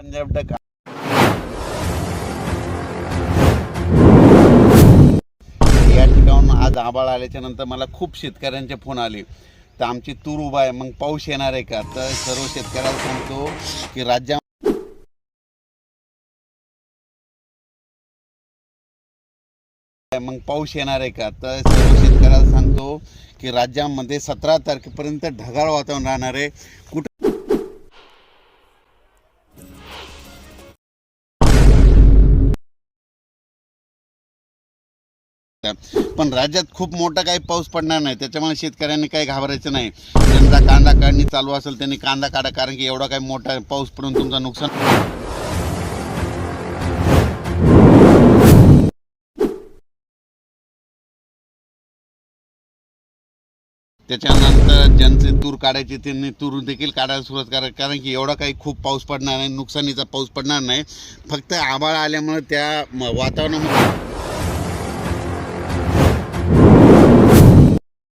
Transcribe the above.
Punjab duck या ठिकाणून आज आबाळ आल्याच्यानंतर मला खूप शेतकऱ्यांचे फोन आले. तर आमची तूर उभा आहे मग पाऊस येणार आहे का? तर सर्व शेतकऱ्याला सांगतो की राज्या मग पाऊस येणार आहे का? तर सर्व शेतकऱ्याला सांगतो की राज्यामध्ये सतरा तारखेपर्यंत ढगाळ वातावरण राहणार आहे. कुठं पण राज्यात खूप मोठा काही पाऊस पडणार नाही. त्याच्यामुळे शेतकऱ्यांनी काही घाबरायचं नाही. ज्यांचा कांदा काढणी चालू असेल त्यांनी कांदा काढा कारण की एवढा काही मोठा पाऊस पडून तुमचं नुकसान त्याच्यानंतर ज्यांचे तूर काढायचे त्यांनी तूर देखील काढायला सुरुवात करा कारण की एवढा काही खूप पाऊस पडणार नाही नुकसानीचा पाऊस पडणार नाही. फक्त आभाळ आल्यामुळे त्या वातावरणामध्ये